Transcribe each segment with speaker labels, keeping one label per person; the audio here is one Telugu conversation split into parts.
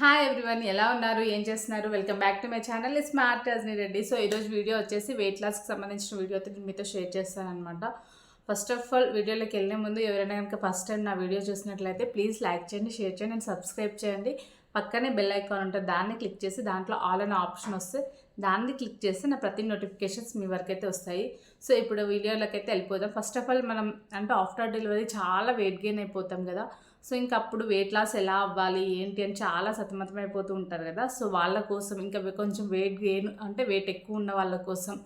Speaker 1: హాయ్ ఎవ్రీవన్ ఎలా ఉన్నారు? ఏం చేస్తున్నారు? Welcome back to my channel smart Ajni Reddy so ఈరోజు వీడియో వచ్చేసి వెయిట్ లాస్కి సంబంధించిన వీడియో అయితే మీతో షేర్ చేస్తానమాట ఫస్ట్ ఆఫ్ ఆల్ వీడియోలోకి వెళ్ళే ముందు ఎవరైనా కనుక ఫస్ట్ టైం నా వీడియో చూసినట్లయితే ప్లీజ్ లైక్ చేయండి షేర్ చేయండి అండ్ సబ్స్క్రైబ్ చేయండి. పక్కనే బెల్ ఐకాన్ ఉంటుంది దాన్ని క్లిక్ చేసి దాంట్లో ఆల్ అనే ఆప్షన్ వస్తే దాన్ని క్లిక్ చేస్తే నా ప్రతి నోటిఫికేషన్స్ మీ వరకు అయితే వస్తాయి. సో ఇప్పుడు వీడియోలోకి అయితే వెళ్ళిపోదాం. ఫస్ట్ ఆఫ్ ఆల్ మనం అంటే ఆఫ్టర్ డెలివరీ చాలా వెయిట్ గెయిన్ అయిపోతాం కదా. సో ఇంకా అప్పుడు వెయిట్ లాస్ ఎలా అవ్వాలి ఏంటి అని చాలా సతమతం అయిపోతూ ఉంటారు కదా. సో వాళ్ళ కోసం ఇంకా కొంచెం వెయిట్ గెయిన్ అంటే వెయిట్ ఎక్కువ ఉన్న వాళ్ళ కోసం.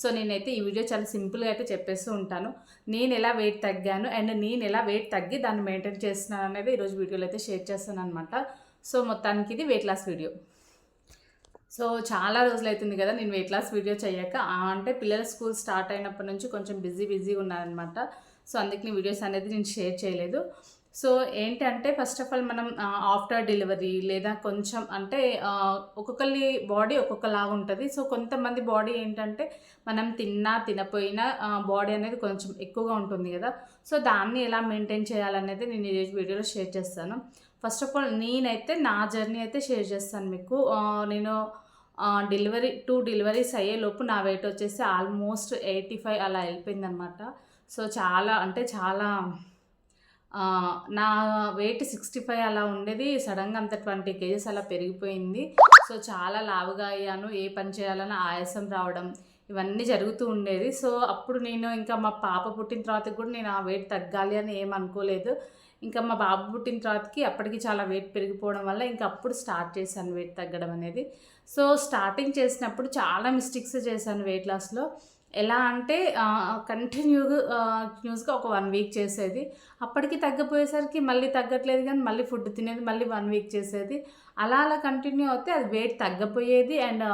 Speaker 1: సో నేనైతే ఈ వీడియో చాలా సింపుల్గా అయితే చెప్పేస్తూ ఉంటాను. నేను ఎలా వెయిట్ తగ్గాను అండ్ నేను ఎలా వెయిట్ తగ్గి దాన్ని మెయింటైన్ చేస్తున్నాను అనేది ఈరోజు వీడియోలో అయితే షేర్ చేస్తాను అనమాట సో మొత్తానికి ఇది వెయిట్ లాస్ వీడియో సో చాలా రోజులు అవుతుంది కదా నేను వెయిట్ లాస్ వీడియో చేయక. అంటే పిల్లల స్కూల్ స్టార్ట్ అయినప్పటి నుంచి కొంచెం బిజీ బిజీగా ఉన్నారనమాట సో అందుకని వీడియోస్ అనేది నేను షేర్ చేయలేదు. సో ఏంటంటే ఫస్ట్ ఆఫ్ ఆల్ మనం ఆఫ్టర్ డెలివరీ లేదా కొంచెం అంటే ఒక్కొక్కరి బాడీ ఒక్కొక్కలాగా ఉంటుంది. సో కొంతమంది బాడీ ఏంటంటే మనం తిన్నా తినపోయినా బాడీ అనేది కొంచెం ఎక్కువగా ఉంటుంది కదా. సో దాన్ని ఎలా మెయింటైన్ చేయాలనేది నేను ఈ వీడియోలో షేర్ చేస్తాను. ఫస్ట్ ఆఫ్ ఆల్ నేనైతే నా జర్నీ అయితే షేర్ చేస్తాను మీకు. నేను డెలివరీ టూ డెలివరీస్ అయ్యేలోపు నా వెయిట్ వచ్చేసి ఆల్మోస్ట్ ఎయిటీ ఫైవ్ అలా వెళ్ళిపోయిందనమాట సో చాలా అంటే చాలా నా వెయిట్ సిక్స్టీ ఫైవ్ అలా ఉండేది. సడన్గా అంత ట్వంటీ కేజెస్ అలా పెరిగిపోయింది. సో చాలా లావుగా అయ్యాను. ఏ పని చేయాలన్నా ఆయాసం రావడం ఇవన్నీ జరుగుతూ ఉండేది. సో అప్పుడు నేను ఇంకా మా పాప పుట్టిన తర్వాత కూడా నేను ఆ వెయిట్ తగ్గాలి అని ఏం అనుకోలేదు. ఇంకా మా బాబు పుట్టిన తర్వాతకి అప్పటికి చాలా వెయిట్ పెరిగిపోవడం వల్ల ఇంకా అప్పుడు స్టార్ట్ చేశాను వెయిట్ తగ్గడం అనేది. సో స్టార్టింగ్ చేసినప్పుడు చాలా మిస్టేక్స్ చేశాను వెయిట్ లాస్లో ఎలా అంటే కంటిన్యూగా న్యూస్గా ఒక వన్ వీక్ చేసేది. అప్పటికి తగ్గిపోయేసరికి మళ్ళీ తగ్గట్లేదు కానీ మళ్ళీ ఫుడ్ తినేది మళ్ళీ వన్ వీక్ చేసేది. అలా అలా కంటిన్యూ అవుతే అది వెయిట్ తగ్గపోయేది అండ్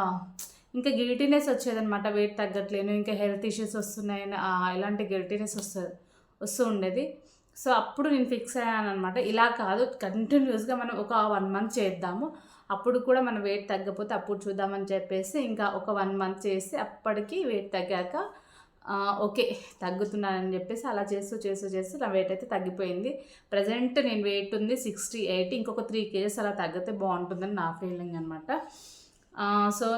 Speaker 1: ఇంకా గిల్టీనెస్ వచ్చేదనమాట వెయిట్ తగ్గట్లేను ఇంకా హెల్త్ ఇష్యూస్ వస్తున్నాయని ఇలాంటి గిల్టీనెస్ వస్తుంది వస్తూ ఉండేది. సో అప్పుడు నేను ఫిక్స్ అయ్యాను అనమాట ఇలా కాదు కంటిన్యూస్గా మనం ఒక వన్ మంత్ చేద్దాము. అప్పుడు కూడా మన వెయిట్ తగ్గపోతే అప్పుడు చూద్దామని చెప్పేసి ఇంకా ఒక వన్ మంత్ చేసి అప్పటికి వెయిట్ తగ్గాక ఓకే తగ్గుతున్నానని చెప్పేసి అలా చేస్తూ చేస్తూ చేస్తూ నా వెయిట్ అయితే తగ్గిపోయింది. ప్రజెంట్ నేను వెయిట్ ఉంది సిక్స్టీ ఎయిట్ ఇంకొక త్రీ కేజెస్ అలా తగ్గితే బాగుంటుందని నా ఫీలింగ్ అనమాట సో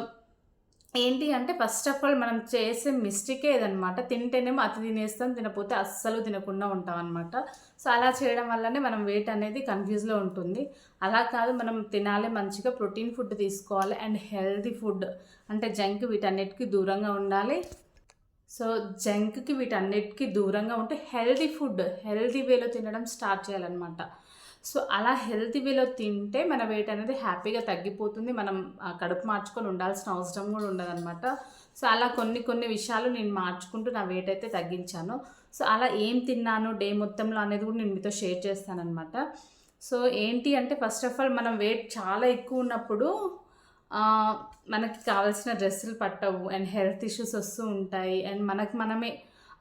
Speaker 1: ఏంటి అంటే ఫస్ట్ ఆఫ్ ఆల్ మనం చేసే మిస్టేకే ఇదనమాట తింటేనేమో అతి తినేస్తాం తినపోతే అస్సలు తినకుండా ఉంటాం అనమాట సో అలా చేయడం వల్లనే మనం వెయిట్ అనేది కన్ఫ్యూజ్లో ఉంటుంది. అలా కాదు మనం తినాలి మంచిగా ప్రోటీన్ ఫుడ్ తీసుకోవాలి అండ్ హెల్తీ ఫుడ్ అంటే జంక్ వీటన్నిటికీ దూరంగా ఉండాలి. సో జంక్కి వీటన్నిటికీ దూరంగా ఉంటే హెల్తీ ఫుడ్ హెల్తీ వేలో తినడం స్టార్ట్ చేయాలన్నమాట. సో అలా హెల్తీ వేలో తింటే మన వెయిట్ అనేది హ్యాపీగా తగ్గిపోతుంది. మనం ఆ, కడుపు మార్చుకొని ఉండాల్సిన అవసరం కూడా ఉండదన్నమాట. సో అలా కొన్ని కొన్ని విషయాలు నేను మార్చుకుంటూ నా వెయిట్ అయితే తగ్గించాను. సో అలా ఏం తిన్నాను డే మొత్తంలో అనేది కూడా నేను మీతో షేర్ చేస్తానన్నమాట. సో ఏంటి అంటే ఫస్ట్ ఆఫ్ ఆల్ మనం వెయిట్ చాలా ఎక్కువ ఉన్నప్పుడు మనకి కావాల్సిన డ్రెస్సులు పట్టవు అండ్ హెల్త్ ఇష్యూస్ వస్తూ ఉంటాయి అండ్ మనకు మనమే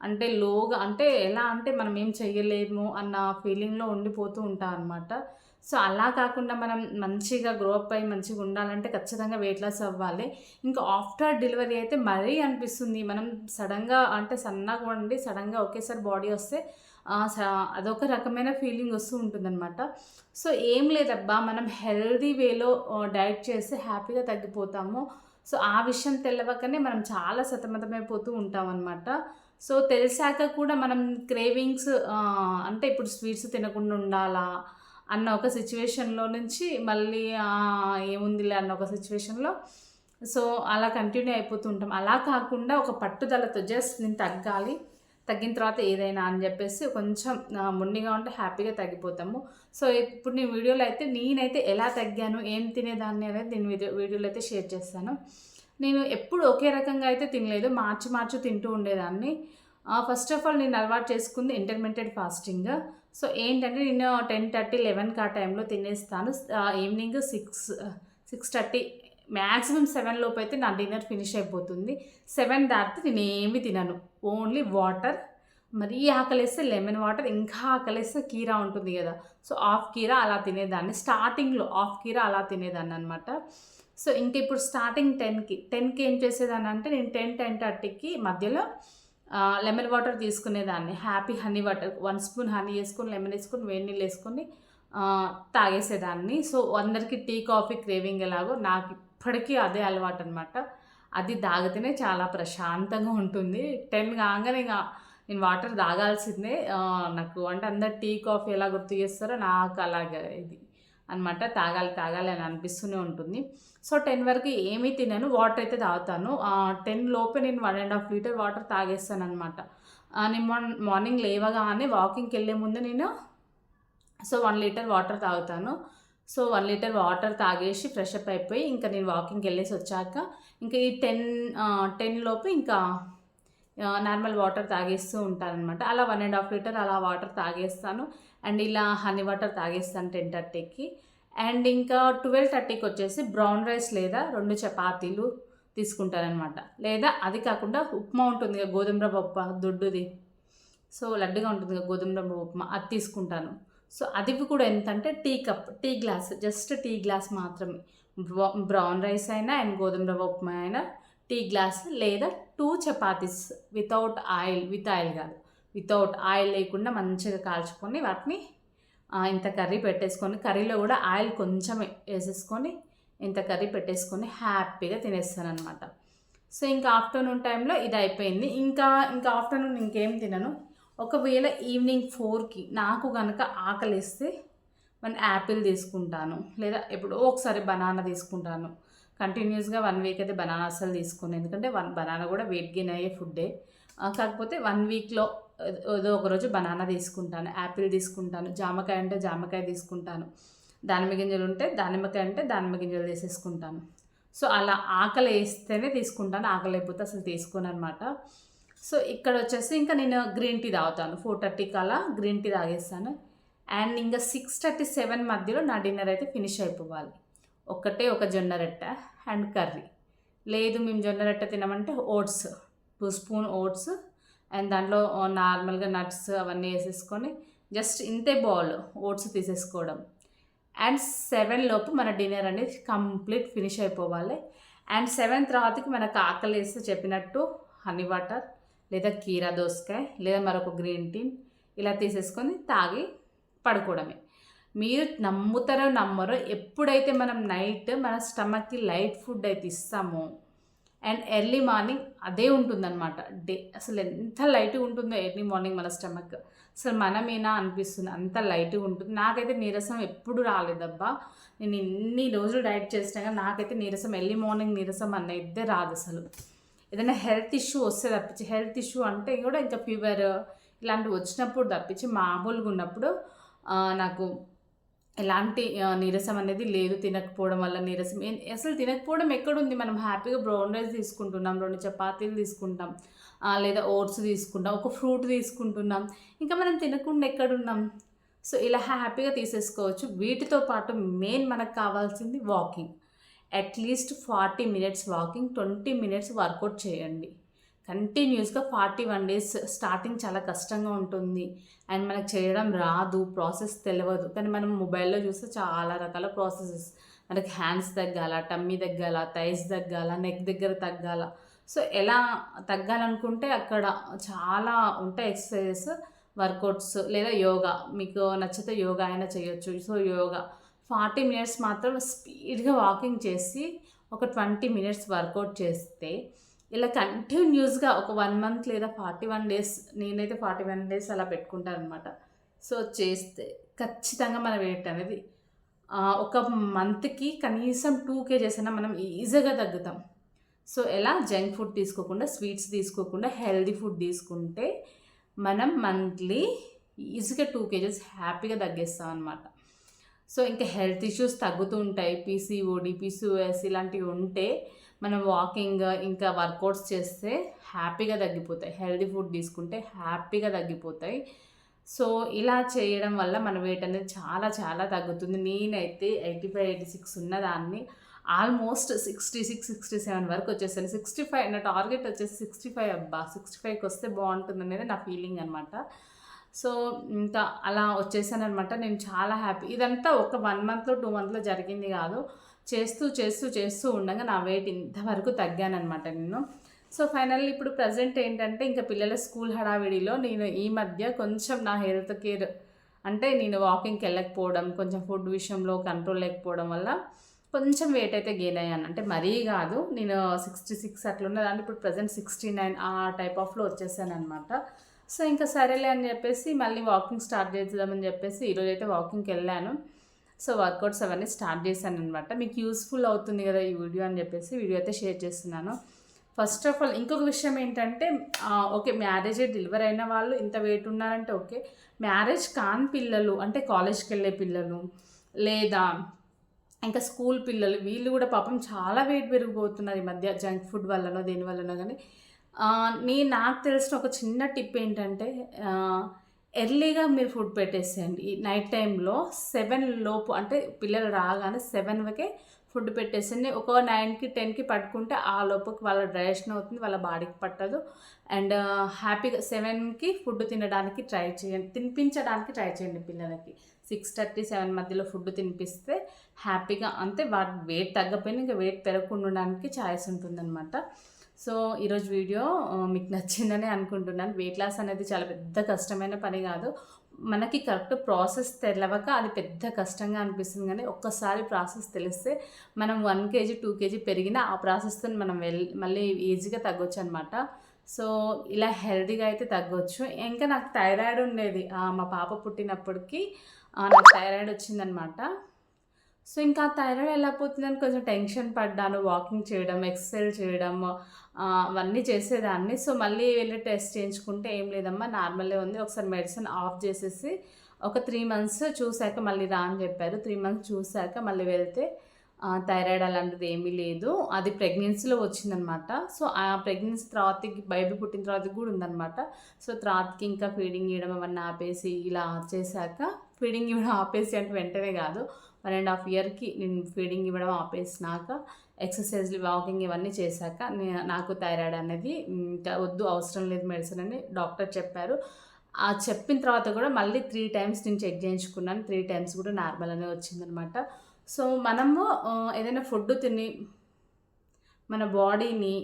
Speaker 1: అంటే లోగా అంటే ఎలా అంటే మనం ఏం చేయలేము అన్న ఫీలింగ్లో ఉండిపోతూ ఉంటాం అనమాట సో అలా కాకుండా మనం మంచిగా గ్రో అప్ అయ్యి మంచిగా ఉండాలంటే ఖచ్చితంగా వెయిట్ లాస్ అవ్వాలి. ఇంకా ఆఫ్టర్ డెలివరీ అయితే మరీ అనిపిస్తుంది. మనం సడన్గా అంటే సన్నగా ఉండి సడన్గా ఒకేసారి బాడీ వస్తే స- అదొక రకమైన ఫీలింగ్ వస్తూ ఉంటుందన్నమాట. సో ఏం లేదబ్బా మనం హెల్దీ వేలో డైట్ చేస్తే హ్యాపీగా తగ్గిపోతాము. సో ఆ విషయం తెలవకనే మనం చాలా సతమతమైపోతూ ఉంటాం అనమాట సో తెలిసాక కూడా మనం క్రేవింగ్స్ అంటే ఇప్పుడు స్వీట్స్ తినకుండా ఉండాలా అన్న ఒక సిచ్యువేషన్లో నుంచి మళ్ళీ ఏముందిలే అన్న ఒక సిచ్యువేషన్లో. సో అలా కంటిన్యూ అయిపోతూ ఉంటాం. అలా కాకుండా ఒక పట్టుదలతో జస్ట్ నేను తగ్గాలి తగ్గిన తర్వాత ఏదైనా అని చెప్పేసి కొంచెం మొండిగా ఉంటే హ్యాపీగా తగ్గిపోతాము. సో ఇప్పుడు నేను వీడియోలో అయితే నేనైతే ఎలా తగ్గాను ఏం తినేదాన్ని అనేది నేను వీడియో వీడియోలో అయితే షేర్ చేస్తాను. నేను ఎప్పుడు ఒకే రకంగా అయితే తినలేదు. మార్చి మార్చి తింటూ ఉండేదాన్ని. ఫస్ట్ ఆఫ్ ఆల్ నేను అలవాటు చేసుకుంది ఇంటర్మీడియట్ ఫాస్టింగ్ సో ఏంటంటే నేను టెన్ థర్టీ లెవెన్కి ఆ టైంలో తినేస్తాను. Evening six six thirty maximum seven లోపు అయితే నా డిన్నర్ ఫినిష్ అయిపోతుంది. సెవెన్ దాటితే నేను ఏమి తినను. ఓన్లీ వాటర్ మరీ ఆకలేస్తే లెమన్ వాటర్ ఇంకా ఆకలేస్తే కీరా ఉంటుంది కదా. సో హాఫ్ కీరా అలా తినేదాన్ని. స్టార్టింగ్లో హాఫ్ కీరా అలా తినేదాన్ని అనమాట సో ఇంక ఇప్పుడు స్టార్టింగ్ టెన్కి టెన్కి ఏం చేసేదాన్ని అంటే నేను టెన్ టెన్ థర్టీకి మధ్యలో lemon water తీసుకునేదాన్ని. Happy honey water one spoon honey వేసుకొని లెమన్ వేసుకొని వేడి నీళ్ళు వేసుకొని తాగేసేదాన్ని. సో అందరికీ టీ కాఫీ క్రేవింగ్ ఎలాగో నాకు ఇప్పటికీ అదే అలవాటు అనమాట అది తాగితేనే చాలా ప్రశాంతంగా ఉంటుంది. టెన్ కాగానే ఇంకా నేను వాటర్ తాగాల్సిందే. నాకు అంటే అందరు టీ కాఫీ ఎలా గుర్తు చేస్తారో నాకు అలాగే ఇది. అనమాట తాగాలి తాగాలి అని అనిపిస్తూనే ఉంటుంది. సో టెన్ వరకు ఏమీ తినను. వాటర్ అయితే తాగుతాను. టెన్ లోపే నేను one and half litre water తాగేస్తాను అనమాట నేను మార్నింగ్ లేవగానే వాకింగ్కి వెళ్ళే ముందు నేను సో వన్ లీటర్ వాటర్ తాగుతాను. సో వన్ లీటర్ వాటర్ తాగేసి ఫ్రెష్ అప్ అయిపోయి ఇంకా నేను వాకింగ్కి వెళ్ళేసి వచ్చాక ఇంకా ఈ టెన్ టెన్ లోపు ఇంకా నార్మల్ వాటర్ తాగేస్తూ ఉంటాను అనమాట అలా వన్ అండ్ హాఫ్ లీటర్ అలా వాటర్ తాగేస్తాను. అండ్ ఇలా హనీ వాటర్ తాగేస్తాను టెన్ థర్టీకి. అండ్ ఇంకా ట్వెల్వ్ థర్టీకి వచ్చేసి బ్రౌన్ రైస్ లేదా రెండు చపాతీలు తీసుకుంటానమాట లేదా అది కాకుండా ఉప్మా ఉంటుంది కదా గోధుమ రవ్వ ఉప్మా దొడ్డుది. సో లడ్డుగా ఉంటుంది కదా గోధుమ రవ్వ ఉప్మా అది తీసుకుంటాను. సో అది కూడా ఎంత అంటే tea cup tea glass just tea glass మాత్రమే. బ్రౌన్ రైస్ అయినా అండ్ గోధుమ రవ్వ ఉప్మా అయినా టీ గ్లాస్ లేదా two chapatis without oil with oil కాదు. వితౌట్ ఆయిల్ లేకుండా మంచిగా కాల్చుకొని వాటిని ఇంత కర్రీ పెట్టేసుకొని కర్రీలో కూడా ఆయిల్ కొంచెం వేసేసుకొని ఇంత కర్రీ పెట్టేసుకొని హ్యాపీగా తినేస్తాను అనమాట సో ఇంకా ఆఫ్టర్నూన్ టైంలో ఇది అయిపోయింది. ఇంకా ఇంకా ఆఫ్టర్నూన్ ఇంకేం తినను. ఒకవేళ ఈవినింగ్ ఫోర్కి నాకు కనుక ఆకలిస్తే మన యాపిల్ తీసుకుంటాను. లేదా ఎప్పుడో ఒకసారి బనానా తీసుకుంటాను. కంటిన్యూస్గా వన్ వీక్ అయితే బనానా అసలు తీసుకోను. ఎందుకంటే వన్ బనానా కూడా వెయిట్ గెయిన్ అయ్యే ఫుడ్డే. కాకపోతే వన్ వీక్లో ఏదో ఒకరోజు బనానా తీసుకుంటాను యాపిల్ తీసుకుంటాను జామకాయ అంటే జామకాయ తీసుకుంటాను దానిమ్మ గింజలు ఉంటే దానిమ్మకాయ అంటే దానిమ్మ గింజలు తీసేసుకుంటాను. సో అలా ఆకలి వేస్తేనే తీసుకుంటాను ఆకలి అయిపోతే అసలు తీసుకోను అనమాట సో ఇక్కడ వచ్చేసి ఇంకా నేను గ్రీన్ టీ తాగుతాను ఫోర్ థర్టీకి అలా గ్రీన్ టీ తాగేస్తాను. అండ్ ఇంకా సిక్స్ థర్టీ సెవెన్ మధ్యలో నా డిన్నర్ అయితే ఫినిష్ అయిపోవాలి. ఒక్కటే ఒక జొన్న రొట్టె అండ్ కర్రీ. లేదు మేము జొన్న రొట్టె తినమంటే oats two spoon oats and దాంట్లో నార్మల్గా నట్స్ అవన్నీ వేసేసుకొని జస్ట్ ఇంతే బౌల్ ఓట్స్ తీసేసుకోవడం. అండ్ సెవెన్ లోపు మన డిన్నర్ అనేది కంప్లీట్ ఫినిష్ అయిపోవాలి. అండ్ సెవెన్ తర్వాతకి మనకు ఆకలి వేస్తే చెప్పినట్టు హనీ వాటర్ లేదా కీరా దోసకాయ లేదా మరొక గ్రీన్ టీ ఇలా తీసేసుకొని తాగి పడుకోవడమే. మీరు నమ్ముతారో నమ్మరో ఎప్పుడైతే మనం నైట్ మన స్టమక్కి లైట్ ఫుడ్ అయితే ఇస్తామో అండ్ ఎర్లీ మార్నింగ్ అదే ఉంటుందన్నమాట. డే అసలు ఎంత లైట్గా ఉంటుందో ఎర్లీ మార్నింగ్ మన స్టమక్. అసలు మనమేనా అనిపిస్తుంది? అంత లైట్గా ఉంటుంది. నాకైతే నీరసం ఎప్పుడు రాలేదబ్బా. నేను ఇన్ని రోజులు డైట్ చేసినా కానీ నాకైతే నీరసం ఎర్లీ మార్నింగ్ నీరసం అనేది రాదు అసలు. ఏదైనా హెల్త్ ఇష్యూ వస్తే తప్పించి హెల్త్ ఇష్యూ అంటే కూడా ఇంకా ఫీవర్ ఇలాంటివి వచ్చినప్పుడు తప్పించి మామూలుగా ఉన్నప్పుడు నాకు ఎలాంటి నీరసం అనేది లేదు తినకపోవడం వల్ల నీరసం. అసలు తినకపోవడం ఎక్కడుంది? మనం హ్యాపీగా బ్రౌన్ రైస్ తీసుకుంటున్నాం రెండు చపాతీలు తీసుకుంటాం లేదా ఓట్స్ తీసుకుంటాం ఒక ఫ్రూట్ తీసుకుంటున్నాం. ఇంకా మనం తినకుండా ఎక్కడున్నాం? సో ఇలా హ్యాపీగా తీసేసుకోవచ్చు. వీటితో పాటు మెయిన్ మనకు కావాల్సింది walking. At least forty minutes walking twenty minutes workout చేయండి. కంటిన్యూస్గా ఫార్టీ వన్ డేస్ స్టార్టింగ్ చాలా కష్టంగా ఉంటుంది. అండ్ మనకు చేయడం రాదు ప్రాసెస్ తెలియదు కానీ మనం మొబైల్లో చూస్తే చాలా రకాల ప్రాసెసెస్. మనకి హ్యాండ్స్ తగ్గాల టమ్మీ తగ్గాల థైస్ తగ్గాల నెక్ దగ్గర తగ్గాల. సో ఎలా తగ్గాలనుకుంటే అక్కడ చాలా ఉంటాయి ఎక్సర్సైజెస్ వర్కౌట్స్ లేదా యోగా. మీకు నచ్చితే యోగా అయినా చేయొచ్చు. సో యోగా. ఫార్టీ మినిట్స్ మాత్రం స్పీడ్గా వాకింగ్ చేసి ఒక ట్వంటీ మినిట్స్ వర్కౌట్ చేస్తే ఇలా కంటిన్యూస్గా ఒక వన్ మంత్ లేదా ఫార్టీ వన్ డేస్ నేనైతే ఫార్టీ వన్ డేస్ అలా పెట్టుకుంటాను అనమాట సో చేస్తే ఖచ్చితంగా మన వెయిట్ అనేది ఒక మంత్కి కనీసం టూ కేజెస్ అయినా మనం ఈజీగా తగ్గుతాం. సో ఎలా? జంక్ ఫుడ్ తీసుకోకుండా స్వీట్స్ తీసుకోకుండా హెల్దీ ఫుడ్ తీసుకుంటే మనం మంత్లీ ఈజీగా టూ కేజెస్ హ్యాపీగా తగ్గేస్తాం అనమాట సో ఇంకా హెల్త్ ఇష్యూస్ తగ్గుతూ ఉంటాయి. పీసీఓడి పీసీఓఎస్ ఇలాంటివి ఉంటే మనం వాకింగ్ ఇంకా వర్కౌట్స్ చేస్తే హ్యాపీగా తగ్గిపోతాయి. హెల్దీ ఫుడ్ తీసుకుంటే హ్యాపీగా తగ్గిపోతాయి. సో ఇలా చేయడం వల్ల మన వెయిట్ అనేది చాలా చాలా తగ్గుతుంది. నేనైతే ఎయిటీ ఫైవ్ ఎయిటీ సిక్స్ ఉన్నదాన్ని almost sixty six sixty seven వరకు వచ్చేసాను. సిక్స్టీ ఫైవ్ నా టార్గెట్ వచ్చేసి సిక్స్టీ ఫైవ్ అబ్బా! సిక్స్టీ ఫైవ్కి వస్తే బాగుంటుంది అనేది నా ఫీలింగ్ అనమాట సో ఇంకా అలా వచ్చేసాను అనమాట నేను చాలా హ్యాపీ. ఇదంతా ఒక వన్ మంత్లో టూ మంత్లో జరిగింది కాదు. చేస్తూ చేస్తూ చేస్తూ ఉండగా నా వెయిట్ ఇంతవరకు తగ్గానమాట నేను. సో ఫైనల్ ఇప్పుడు ప్రజెంట్ ఏంటంటే ఇంకా పిల్లల స్కూల్ హడావిడిలో నేను ఈ మధ్య కొంచెం నా హెల్త్ కేర్ అంటే నేను వాకింగ్కి వెళ్ళకపోవడం కొంచెం ఫుడ్ విషయంలో కంట్రోల్ లేకపోవడం వల్ల కొంచెం వెయిట్ అయితే గెయిన్ అయ్యాను. అంటే మరీ కాదు నేను సిక్స్టీ సిక్స్ అట్లా ఉన్నదాన్ని ఇప్పుడు ప్రజెంట్ సిక్స్టీ నైన్ ఆ టైప్ ఆఫ్లో వచ్చేసాను అనమాట సో ఇంకా సరేలే అని చెప్పేసి మళ్ళీ వాకింగ్ స్టార్ట్ చేద్దామని చెప్పేసి ఈరోజు అయితే వాకింగ్కి వెళ్ళాను. సో వర్కౌట్స్ అవన్నీ స్టార్ట్ చేశాను అనమాట మీకు యూస్ఫుల్ అవుతుంది కదా ఈ వీడియో అని చెప్పేసి వీడియో అయితే షేర్ చేస్తున్నాను. ఫస్ట్ ఆఫ్ ఆల్ ఇంకొక విషయం ఏంటంటే ఓకే మ్యారేజ్ డెలివరీ అయిన వాళ్ళు ఇంత వెయిట్ ఉన్నారంటే ఓకే. మ్యారేజ్ కాని పిల్లలు అంటే కాలేజ్కి వెళ్ళే పిల్లలు లేదా ఇంకా స్కూల్ పిల్లలు వీళ్ళు కూడా పాపం చాలా వెయిట్ పెరిగిపోతున్నారు ఈ మధ్య జంక్ ఫుడ్ వల్లనో దేని వల్లనో కానీ నేను నాకు తెలిసిన ఒక చిన్న టిప్ ఏంటంటే ఎర్లీగా మీరు ఫుడ్ పెట్టేసేయండి. ఈ నైట్ టైంలో సెవెన్ లోపు అంటే పిల్లలు రాగానే సెవెన్ వరకే ఫుడ్ పెట్టేసండి ఒక నైన్కి టెన్కి పట్టుకుంటే ఆ లోపుకి వాళ్ళ డైజెషన్ అవుతుంది వాళ్ళ బాడీకి పట్టదు. అండ్ హ్యాపీగా సెవెన్కి ఫుడ్ తినడానికి ట్రై చేయండి. తినిపించడానికి ట్రై చేయండి పిల్లలకి. సిక్స్ థర్టీ సెవెన్ మధ్యలో ఫుడ్ తినిపిస్తే హ్యాపీగా అంతే వాటి వెయిట్ తగ్గపోయినా ఇంకా వెయిట్ పెరగకుండా ఉండడానికి ఛాయిస్ ఉంటుందన్నమాట. సో ఈరోజు వీడియో మీకు నచ్చిందని అనుకుంటున్నాను. వెయిట్ లాస్ అనేది చాలా పెద్ద కష్టమైన పని కాదు. మనకి కరెక్ట్ ప్రాసెస్ తెలవక అది పెద్ద కష్టంగా అనిపిస్తుంది. కానీ ఒక్కసారి ప్రాసెస్ తెలిస్తే మనం వన్ కేజీ టూ కేజీ పెరిగినా ఆ ప్రాసెస్తో మనం వెల్ మళ్ళీ ఈజీగా తగ్గొచ్చు అనమాట సో ఇలా హెల్దీగా అయితే తగ్గొచ్చు. ఇంకా నాకు థైరాయిడ్ ఉండేది. మా పాప పుట్టినప్పటికీ నాకు థైరాయిడ్ వచ్చిందనమాట. సో ఇంకా థైరాయిడ్ ఎలా పోతుందని కొంచెం టెన్షన్ పడ్డాను. వాకింగ్ చేయడం ఎక్సర్సైజ్ చేయడం అవన్నీ చేసేదాన్ని. సో మళ్ళీ వెళ్ళి టెస్ట్ చేయించుకుంటే ఏం లేదమ్మా నార్మలే ఉంది. ఒకసారి మెడిసిన్ ఆఫ్ చేసేసి ఒక త్రీ మంత్స్ చూశాక మళ్ళీ రా అని చెప్పారు. త్రీ మంత్స్ చూశాక మళ్ళీ వెళ్తే థైరాయిడ్ అలాంటిది ఏమీ లేదు. అది ప్రెగ్నెన్సీలో వచ్చిందనమాట. సో ఆ ప్రెగ్నెన్సీ తర్వాతకి బైబిల్ పుట్టిన తర్వాత కూడా ఉందనమాట. సో తర్వాతకి ఇంకా ఫీడింగ్ ఇవ్వడం అవన్నీ ఆపేసి ఇలా చేశాక ఫీడింగ్ ఇవ్వడం ఆపేసి అంటే వెంటనే కాదు. వన్ అండ్ హాఫ్ ఇయర్కి నేను ఫీడింగ్ ఇవ్వడం ఆపేసినాక ఎక్సర్సైజ్లు వాకింగ్ ఇవన్నీ చేశాక నాకు థైరాయిడ్ అనేది వద్దు అవసరం లేదు మెడిసిన్ అని డాక్టర్ చెప్పారు. ఆ చెప్పిన తర్వాత కూడా మళ్ళీ త్రీ టైమ్స్ నేను చెక్ చేయించుకున్నాను. త్రీ టైమ్స్ కూడా నార్మల్ అనే వచ్చిందనమాట. సో మనము ఏదైనా ఫుడ్ తిని మన బాడీని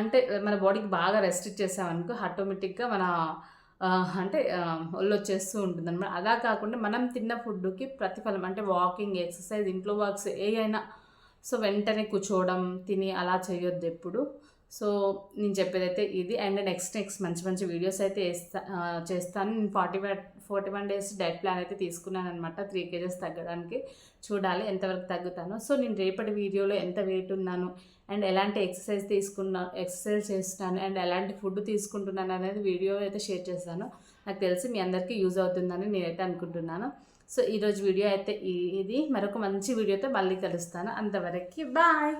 Speaker 1: అంటే మన బాడీకి బాగా రెస్ట్రిక్ట్ చేసామనుకో ఆటోమేటిక్గా మన అంటే ఒళ్ళు వచ్చేస్తూ ఉంటుంది అనమాట అలా కాకుండా మనం తిన్న ఫుడ్కి ప్రతిఫలం అంటే వాకింగ్ ఎక్సర్సైజ్ ఇంట్లో వర్క్స్ ఏ అయినా సో వెంటనే కూర్చోవడం తిని అలా చేయొద్దు ఎప్పుడు. సో నేను చెప్పేదైతే ఇది. అండ్ నెక్స్ట్ నెక్స్ట్ మంచి మంచి వీడియోస్ అయితే వేస్తా చేస్తాను. నేను forty one forty one days diet plan అయితే తీసుకున్నాను అనమాట త్రీ కేజెస్ తగ్గడానికి. చూడాలి ఎంతవరకు తగ్గుతాను. సో నేను రేపటి వీడియోలో ఎంత వెయిట్ ఉన్నాను అండ్ ఎలాంటి ఎక్సర్సైజ్ తీసుకున్నా ఎక్సర్సైజ్ చేస్తాను అండ్ ఎలాంటి ఫుడ్ తీసుకుంటున్నాను అనేది వీడియో అయితే షేర్ చేస్తాను. నాకు తెలిసి మీ అందరికీ యూజ్ అవుతుందని నేనైతే అనుకుంటున్నాను. సో ఈరోజు వీడియో అయితే ఇది. మరొక మంచి వీడియోతో మళ్ళీ కలుస్తాను. అంతవరకు బాయ్!